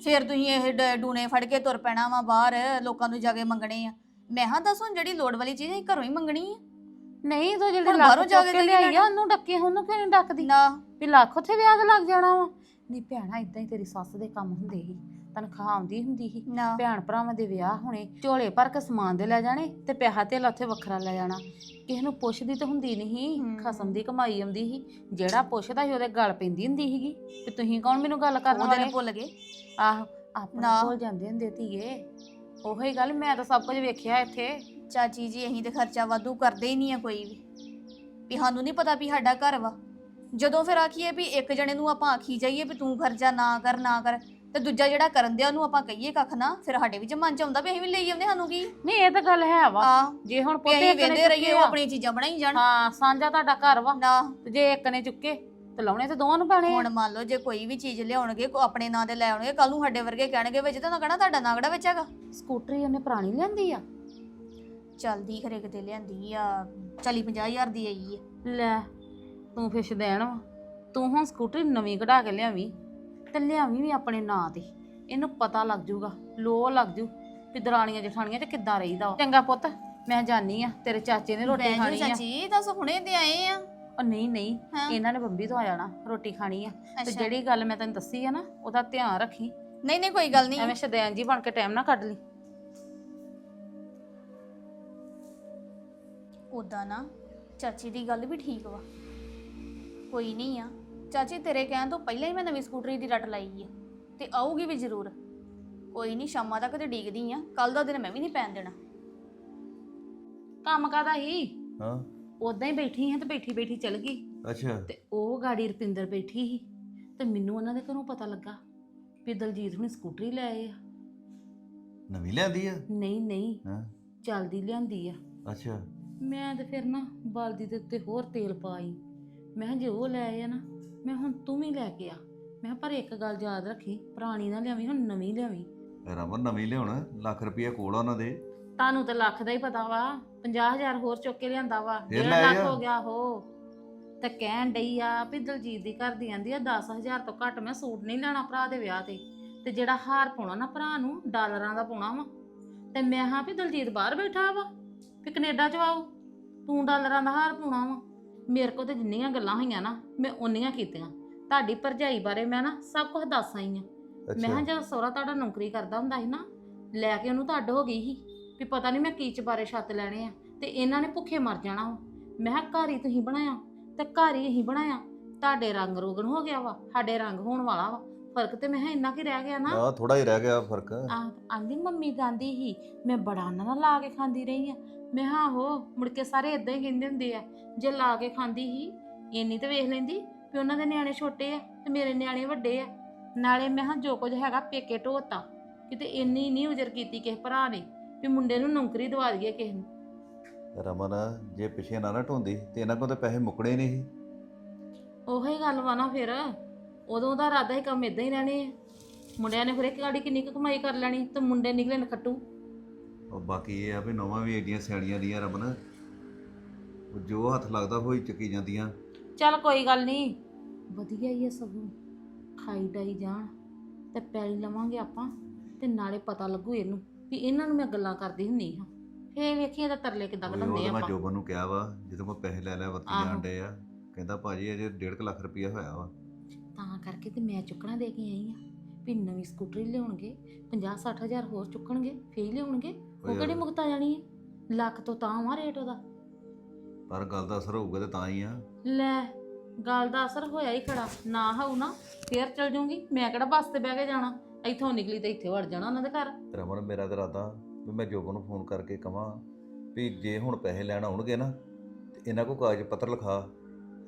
ਫਿਰ ਤੁਸੀਂ ਇਹ ਡ- ਡੂਨੇ ਫੜ ਕੇ ਤੁਰ ਪੈਣਾ ਵਾ ਬਾਹਰ ਲੋਕਾਂ ਨੂੰ ਜਾ ਕੇ ਮੰਗਣੇ ਆ। ਮੈਂ ਹਾਂ ਦੱਸ ਹੁਣ ਜਿਹੜੀ ਲੋੜ ਵਾਲੀ ਚੀਜ਼ ਹੈ ਘਰੋਂ ਹੀ ਮੰਗਣੀ ਆ। ਨਹੀਂ ਤੂੰ ਜਿਹੜੀ ਹੁਣ ਲੱਖ ਬਾਹਰੋਂ ਜਾ ਚੁੱਕ ਕੇ ਕੇ ਦੇ ਲਿਆਈ ਆ ਲੈਣਾ। ਉਹਨੂੰ ਡੱਕੇ ਉਹਨੂੰ ਕਿਉਂ ਨਹੀਂ ਡੱਕਦੀ? ਨਾ। ਵੀ ਲੱਖ ਉੱਥੇ ਵਿਆਹ ਤੇ ਲੱਗ ਜਾਣਾ ਵਾ। ਨਹੀਂ ਭੈਣਾ ਇਦਾਂ ਹੀ ਤੇਰੀ ਸੱਸ ਦੇ ਕੰਮ ਹੁੰਦੇ ਸੀ। ਤਨਖਾਹ ਆਉਂਦੀ ਹੁੰਦੀ ਸੀ। ਨਾ। ਭੈਣ ਭਰਾਵਾਂ ਦੇ ਵਿਆਹ ਹੋਣੇ ਝੋਲੇ ਭਰ ਕੇ ਸਮਾਨ ਦੇ ਲੈ ਜਾਣੇ ਤੇ ਪੈਸਾ ਤੇ ਉੱਥੇ ਵੱਖਰਾ ਲੈ ਜਾਣਾ। ਕਿਸੇ ਨੂੰ ਪੁੱਛਦੀ ਤਾਂ ਹੁੰਦੀ ਨਹੀਂ ਹਮ। ਖਸਮ ਦੀ ਕਮਾਈ ਆਉਂਦੀ ਸੀ। ਜਿਹੜਾ ਪੁੱਛਦਾ ਸੀ ਉਹਦੇ ਗਲ ਪੈਂਦੀ ਹੁੰਦੀ ਸੀਗੀ ਤੇ ਤੁਸੀਂ ਕੌਣ ਮੈਨੂੰ ਗੱਲ ਕਰਨ ਉਹਦੇ ਨੇ ਵਾਲੇ ਭੁੱਲ ਗਏ। ਆਹੋ ਆਪਣਾ ਨਾ। ਭੁੱਲ ਜਾਂਦੇ ਹੁੰਦੇ ਧੀਏ। ਉਹੀ ਗੱਲ ਮੈਂ ਤਾਂ ਸਭ ਕੁਝ ਵੇਖਿਆ ਇੱਥੇ। ਚਾਚੀ ਜੀ ਅਸੀਂ ਤੇ ਖਰਚਾ ਵਾਧੂ ਕਰਦੇ ਹੀ ਨਹੀਂ ਆ ਕੋਈ ਵੀ। ਵੀ ਸਾਨੂੰ ਨਹੀਂ ਪਤਾ ਵੀ ਸਾਡਾ ਘਰ ਵਾ। ਜਦੋਂ ਫਿਰ ਆਖੀਏ ਵੀ ਇੱਕ ਜਣੇ ਨੂੰ ਆਪਾਂ ਆਖੀ ਜਾਈਏ ਵੀ ਤੂੰ ਖਰਚਾ ਨਾ ਕਰ ਨਾ ਕਰ ਤੇ ਦੂਜਾ ਜਿਹੜਾ ਕਰਨ ਦਿਆ ਉਹਨੂੰ ਆਪਾਂ ਕਹੀਏ ਕੱਖ ਨਾ ਫਿਰ ਸਾਡੇ ਵਿੱਚ ਮਨ ਚ ਆਉਂਦਾ ਵੀ ਅਸੀਂ ਵੀ ਲਈ ਆਉਂਦੇ ਸਾਨੂੰ ਕੀ? ਨਹੀਂ ਇਹ ਤਾਂ ਗੱਲ ਹੈ ਵਾ। ਆ ਜੇ ਹੁਣ ਵੀ ਪੁੱਤੇ ਅਸੀਂ ਵੇਂਦੇ ਰਹੀਏ ਉਹ ਆਪਣੀਆਂ ਚੀਜ਼ਾਂ ਬਣਾਈ ਜਾਣ। ਹਾਂ ਸਾਂਝਾ ਤੁਹਾਡਾ ਘਰ ਵਾ। ਨਾ। ਤੇ ਜੇ ਇੱਕ ਨੇ ਚੁੱਕੇ ਤੇ ਲਾਉਣੇ ਤੇ ਦੋਵਾਂ ਨੂੰ ਪੈਣੇ ਆ। ਹੁਣ ਮੰਨ ਲਓ ਜੇ ਕੋਈ ਵੀ ਚੀਜ਼ ਲਿਆਉਣਗੇ ਕੋ ਆਪਣੇ ਨਾਂ ਤੇ ਲੈ ਆਉਣਗੇ ਕੱਲ ਨੂੰ ਸਾਡੇ ਵਰਗੇ ਕਹਿਣਗੇ ਵਿੱਚ ਤਾਂ ਨਾ ਕਹਣਾ ਤੁਹਾਡਾ ਨਾਂ ਕਿਹੜਾ ਵਿੱਚ ਹੈਗਾ? ਸਕੂਟਰੀ ਉਹਨੇ ਪੁਰਾਣੀ ਲਿਆਂਦੀ ਆ। ਚੱਲਦੀ ਖਰੇ ਕਿਤੇ ਲਿਆਂਦੀ ਆ 40 50 ਹਜ਼ਾਰ ਦੀ ਆਈ ਆ। ਲੈ ਤੂੰ ਫਿਸ਼ ਦੇਣ ਵਾ। ਤੂੰ ਹੁਣ ਸਕੂਟਰੀ ਨਵੀਂ ਕਢਾ ਕੇ ਲਿਆਵੀਂ। ਤੇ ਲਿਆਵੀਂ ਵੀ ਆਪਣੇ ਨਾਂ ਤੇ। ਇਹਨੂੰ ਪਤਾ ਲੱਗ ਜੂਗਾ ਲੋ ਲੱਗ ਜੂ ਵੀ ਦਰਾਣੀਆਂ ਜਠਾਣੀਆਂ ਚ ਕਿੱਦਾਂ ਰਹੀਦਾ ਵਾ। ਚੰਗਾ ਪੁੱਤ ਮੈਂ ਜਾਨੀ ਆ ਤੇਰੇ ਚਾਚੇ ਨੇ ਰੋਟੀ ਬਹਿ ਜਾਓ ਖਾਣੀ ਆ। ਚਾਚੀ ਦੱਸ ਹੁਣੇ ਤੇ ਆਏ ਆ। ਉਹ ਨਹੀਂ ਨਹੀਂ ਹਾਂ। ਇਹਨਾਂ ਨੇ ਬੰਬੀ ਤੋਂ ਆ ਜਾਣਾ ਰੋਟੀ ਖਾਣੀ ਆ। ਤੇ ਅੱਛਾ। ਜਿਹੜੀ ਗੱਲ ਮੈਂ ਤੈਨੂੰ ਦੱਸੀ ਆ ਨਾ ਉਹਦਾ ਧਿਆਨ ਰੱਖੀ। ਨਹੀਂ ਨਹੀਂ ਕੋਈ ਗੱਲ ਨਹੀਂ। ਐਵੇਂ ਸ਼ਦੈਨ ਜੀ ਬਣ ਕੇ ਟਾਈਮ ਨਾ ਕੱਢ ਲਈ। ਉਦਾਂ ਨਾ ਚਾਚੀ ਦੀ ਗੱਲ ਵੀ ਠੀਕ ਵਾ। ਕੋਈ ਨਹੀਂ ਆ। ਚਾਚੀ ਤੇਰੇ ਕਹਿਣ ਤੋਂ ਪਹਿਲਾਂ ਹੀ ਮੈਂ ਨਵੀਂ ਸਕੂਟਰੀ ਦੀ ਰੱਟ ਲਾਈ ਆ ਤੇ ਆਊਗੀ ਵੀ ਜ਼ਰੂਰ। ਕੋਈ ਨਹੀਂ ਸ਼ਾਮਾਂ ਤੱਕ ਤੇ ਡੀਕਦੀ ਆ ਕੱਲ ਦਾ ਦਿਨ ਮੈਂ ਵੀ ਨਹੀਂ ਪੈਣ ਦੇਣਾ। ਕੰਮ ਕਾਦਾ ਹੀ ਹਾਂ। ਉਦਾਂ ਹੀ ਬੈਠੀ ਹਾਂ ਤੇ ਬੈਠੀ ਬੈਠੀ ਚਲ ਗਈ। ਅੱਛਾ। ਤੇ ਉਹ ਗਾੜੀ ਰਪਿੰਦਰ ਬੈਠੀ ਸੀ ਤੇ ਮੈਨੂੰ ਉਹਨਾਂ ਦੇ ਘਰੋਂ ਪਤਾ ਲੱਗਾ ਵੀ ਦਲਜੀਤ ਹੁਣੀ ਸਕੂਟਰੀ ਲੈ ਆਏ ਆ। ਨਵੀਂ ਲਿਆਂਦੀ ਆ? ਨਹੀਂ ਨਹੀਂ। ਹਾਂ। ਚਲਦੀ ਲਿਆਂਦੀ ਆ। ਅੱਛਾ। ਮੈਂ ਤੇ ਫਿਰ ਨਾ ਬਲਦੀ ਦੇ ਉੱਤੇ ਹੋਰ ਤੇਲ ਪਾਈ। ਮੈਂ ਕਿਹਾ ਜੇ ਉਹ ਲੈ ਆਏ ਆ ਨਾ ਮੈਂ ਹੁਣ ਤੂੰ ਵੀ ਲੈ ਕੇ ਆ। ਮੈਂ ਕਿਹਾ ਪਰ ਇੱਕ ਗੱਲ ਯਾਦ ਰੱਖੀ ਪੁਰਾਣੀ ਨਾ ਲਿਆਵੀਂ ਹੁਣ ਨਵੀਂ ਲਿਆਵੀਂ। ਰਮਨ ਨਵੀਂ ਲਿਆਉਣ? ਲੱਖ ਰੁਪਏ ਕੋਲ ਆ ਉਹਨਾਂ ਦੇ। ਤੁਹਾਨੂੰ ਤੇ ਲੱਖ ਦਾ ਹੀ ਪਤਾ ਵਾ 50000 ਹੋਰ ਚੁੱਕ ਕੇ ਲਿਆਂਦਾ ਵਾ। ਫਿਰ ਡੇਢ ਲੈ ਲੱਖ। ਹੋ ਗਿਆ ਹੋ ਤੇ ਕਹਿਣ ਡਈ ਆ ਵੀ ਦਲਜੀਤ ਦੀ ਘਰ ਦੀ ਆਂਦੀ ਆ 10000 ਤੋਂ ਘੱਟ ਮੈਂ ਸੂਟ ਨਹੀਂ ਲੈਣਾ ਭਰਾ ਦੇ ਵਿਆਹ ਤੇ। ਤੇ ਜਿਹੜਾ ਹਾਰ ਪਾਉਣਾ ਨਾ ਭਰਾ ਨੂੰ ਡਾਲਰਾਂ ਦਾ ਪਾਉਣਾ ਵਾ। ਤੇ ਮੈਂ ਹਾਂ ਵੀ ਦਲਜੀਤ ਬਾਹਰ ਬੈਠਾ ਵਾ ਵੀ ਕੈਨੇਡਾ ਚ ਆਉ ਤੂੰ ਡਾਲਰਾਂ ਦਾ ਹਾਰ ਪਾਉਣਾ ਵਾ। ਮੇਰੇ ਕੋਲ ਤੇ ਜਿੰਨੀਆਂ ਗੱਲਾਂ ਹੋਈਆਂ ਨਾ ਮੈਂ ਉਨੀਆਂ ਕੀਤੀਆਂ। ਤੁਹਾਡੀ ਭਰਜਾਈ ਬਾਰੇ ਮੈਂ ਨਾ ਸਭ ਕੁਝ ਦੱਸ ਆਈ ਆ। ਮੈਂ ਕਿਹਾ ਜਦ ਸਹੁਰਾ ਤੁਹਾਡਾ ਨੌਕਰੀ ਕਰਦਾ ਹੁੰਦਾ ਸੀ ਨਾ ਲੈ ਕੇ ਉਹਨੂੰ ਤਾਂ ਅੱਡ ਹੋ ਗਈ ਸੀ ਵੀ ਪਤਾ ਨਹੀਂ ਮੈਂ ਕੀ ਚਬਾਰੇ ਛੱਤ ਲੈਣੇ ਆ ਤੇ ਇਹਨਾਂ ਨੇ ਭੁੱਖੇ ਮਰ ਜਾਣਾ ਵਾ। ਮੈਂ ਕਿਹਾ ਘਰ ਹੀ ਤੁਸੀਂ ਬਣਾਇਆ ਤੇ ਘਰ ਹੀ ਅਸੀਂ ਬਣਾਇਆ। ਤੁਹਾਡੇ ਰੰਗ ਰੋਗਨ ਹੋ ਗਿਆ ਵਾ ਸਾਡੇ ਰੰਗ ਹੋਣ ਵਾਲਾ ਵਾ। ਫ਼ਰਕ ਤੇ ਮੈਂ ਕਿਹਾ ਇੰਨਾ ਕੀ ਰਹਿ ਗਿਆ ਨਾ। ਆ ਥੋੜਾ ਹੀ ਰਹਿ ਗਿਆ ਫ਼ਰਕ। ਆਂਦੀ ਮੰਮੀ ਗਾਂਦੀ ਹੀ ਮੈਂ ਬੜਾ ਉਹਨਾਂ ਨਾਲ ਲਾ ਕੇ ਖਾਂਦੀ ਰਹੀ ਆ। ਮੈਂ ਹਾਂ ਹੋ ਮੁੜ ਕੇ ਸਾਰੇ ਇਦਾਂ ਹੀ ਕਹਿੰਦੇ ਹੁੰਦੇ ਆ ਜੇ ਲਾ ਕੇ ਖਾਂਦੀ ਹੀ ਇੰਨੀ ਤੇ ਵੇਖ ਲੈਂਦੀ ਵੀ ਉਹਨਾਂ ਦੇ ਨਿਆਣੇ ਛੋਟੇ ਆ ਤੇ ਮੇਰੇ ਨਿਆਣੇ ਵੱਡੇ ਆ। ਨਾਲੇ ਮੈਂ ਹਾਂ ਜੋ ਕੁਝ ਹੈਗਾ ਪੇਕੇ ਢੋਤਾ ਕਿਤੇ ਇੰਨੀ ਨਹੀਂ ਉਜਰ ਕੀਤੀ ਕਿਸੇ ਭਰਾ ਨੇ ਵੀ ਮੁੰਡੇ ਨੂੰ ਨੌਕਰੀ ਦਵਾ ਦਈਏ ਕਿਸੇ ਨੂੰ। ਰਮਨ ਜੇ ਪਿੱਛੇ ਨਾ ਨਾ ਢੋਂਦੀ ਤੇ ਇਹਨਾਂ ਕੋਲ ਤੇ ਪੈਸੇ ਮੁੱਕਣੇ ਨਹੀਂ ਸੀ। ਉਹੀ ਗੱਲ ਵਾ ਨਾ ਫਿਰ। ਉਦੋਂ ਦਾ ਇਰਾਦਾ ਹੀ ਕੰਮ ਇਦਾਂ ਹੀ ਰਹਿਣੇ ਆ। ਮੁੰਡਿਆਂ ਨੇ ਫਿਰ ਇੱਕ ਗਾੜੀ ਕਿੰਨੀ ਕੁ ਕਮਾਈ ਕਰ ਲੈਣੀ ਤੇ ਮੁੰਡੇ ਨਿਕਲੇ ਨਖੱਟੂ ਉਹ ਬਾਕੀ ਇਹ ਆ ਵੀ ਨਵਾਂ ਵੀ ਏਡੀਆਂ ਸਿਆਣੀਆਂ ਦੀਆਂ ਰਮਨ ਉਹ ਜੋ ਹੱਥ ਲੱਗਦਾ ਹੋਈ ਚੱਕੀ ਜਾਂਦੀਆਂ। ਚੱਲ ਕੋਈ ਗੱਲ ਨਹੀਂ ਵਧੀਆ ਹੀ ਆ ਸਗੋਂ। ਖਾਈ ਡਾਈ ਜਾਣ ਤੇ ਪੈਲੀ ਲਵਾਂਗੇ ਆਪਾਂ ਤੇ ਨਾਲੇ ਪਤਾ ਲੱਗੂ ਇਹਨੂੰ ਵੀ ਇਹਨਾਂ ਨੂੰ ਮੈਂ ਗੱਲਾਂ ਕਰਦੀ ਹੁੰਨੀ ਹਾਂ। ਫੇਰ ਵੇਖੀ ਇਹਦਾ ਤਰਲੇ ਕਿੱਦਾਂ ਕਢਾਉਂਦੇ ਮੈਂ ਆਪਾਂ। ਜੋਬਨ ਨੂੰ ਕਿਹਾ ਵਾ ਜਦੋਂ ਮੈਂ ਪੈਸੇ ਲੈ ਲੈ ਵਰਤੀ ਆਹੋ। ਜਾਣ ਆ ਕਹਿੰਦਾ ਭਾਜੀ ਅਜੇ 1.5 ਲੱਖ ਰੁਪਇਆ ਹੋਇਆ ਵਾ। ਤਾਂ ਕਰਕੇ ਤੇ ਮੈਂ ਚੁੱਕਣਾ ਦੇ ਕੇ ਆਈ ਆ। ਵੀ ਨਵੀਂ ਸਕੂਟਰੀ ਲਿਆਉਣਗੇ 50 ਹਜ਼ਾਰ ਹੋਰ ਚੁੱਕਣਗੇ ਫੇਰ ਹੀ ਲਿਆਉਣਗੇ। ਉਹ ਕਿਹੜੀ ਮੁਕਤ ਜਾਣੀ ਹੈ ਲੱਖ ਤੋਂ ਤਾਂ ਵਾ ਰੇਟ ਉਹਦਾ। ਪਰ ਗੱਲ ਦਾ ਅਸਰ ਹੋਊਗਾ ਤੇ ਤਾਂ ਹੀ ਆ। ਲੈ ਗੱਲ ਦਾ ਅਸਰ ਹੋਇਆ ਹੀ ਖੜਾ। ਨਾ ਹੋਊ ਨਾ ਫੇਰ ਚਲ ਜਾਊਂਗੀ। ਮੈਂ ਕਿਹੜਾ ਬੱਸ ਤੇ ਬਹਿ ਕੇ ਜਾਣਾ? ਇੱਥੋਂ ਨਿਕਲੀ ਤੇ ਇੱਥੇ ਵੜ ਜਾਣਾ ਉਹਨਾਂ ਦੇ ਘਰ। ਰਮਨ ਮੇਰਾ ਤਾਂ ਇਰਾਦਾ ਵੀ ਮੈਂ ਜੋਬਨ ਨੂੰ ਫੋਨ ਕਰਕੇ ਕਹਾਂ ਵੀ ਜੇ ਹੁਣ ਪੈਸੇ ਲੈਣ ਆਉਣਗੇ ਨਾ ਤੇ ਇਹਨਾਂ ਕੋ ਕਾਗਜ਼ ਪੱਤਰ ਲਿਖਾ।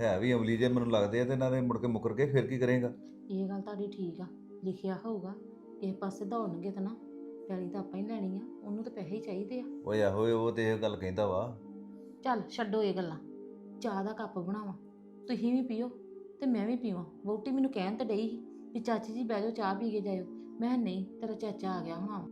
ਹੈ ਵੀ ਅਮਲੀ ਜੇ ਮੈਨੂੰ ਲੱਗਦੇ ਆ ਤੇ ਇਹਨਾਂ ਨੇ ਮੁੜ ਕੇ ਮੁਕਰ ਕੇ ਫਿਰ ਕੀ ਕਰੇਗਾ? ਇਹ ਗੱਲ ਤੁਹਾਡੀ ਠੀਕ ਆ ਲਿਖਿਆ ਹੋਊਗਾ ਕਿਸੇ ਪਾਸੇ ਦੌੜਨਗੇ ਤਾਂ ਨਾ ਪੈਲੀ ਤਾਂ ਆਪਾਂ ਹੀ ਲੈਣੀ ਆ ਉਹਨੂੰ ਤਾਂ ਪੈਸੇ ਹੀ ਚਾਹੀਦੇ ਆ। ਓਏ ਆਹੋ ਉਹ ਤੇ ਇਹ ਗੱਲ ਕਹਿੰਦਾ ਵਾ। ਚੱਲ ਛੱਡੋ ਇਹ ਗੱਲਾਂ ਚਾਹ ਦਾ ਕੱਪ ਬਣਾਵਾਂ ਤੁਸੀਂ ਵੀ ਪੀਓ ਤੇ ਮੈਂ ਵੀ ਪੀਵਾਂ ਵਹੁਟੀ ਮੈਨੂੰ ਕਹਿਣ ਤੇ ਡਈ ਸੀ ਵੀ ਚਾਚੀ ਜੀ ਬਹਿ ਜਾਓ ਚਾਹ ਪੀ ਕੇ ਜਾਇਓ। ਮੈਂ ਕਿਹਾ ਨਹੀਂ ਤੇਰਾ ਚਾਚਾ ਆ ਗਿਆ ਹੋਣਾ।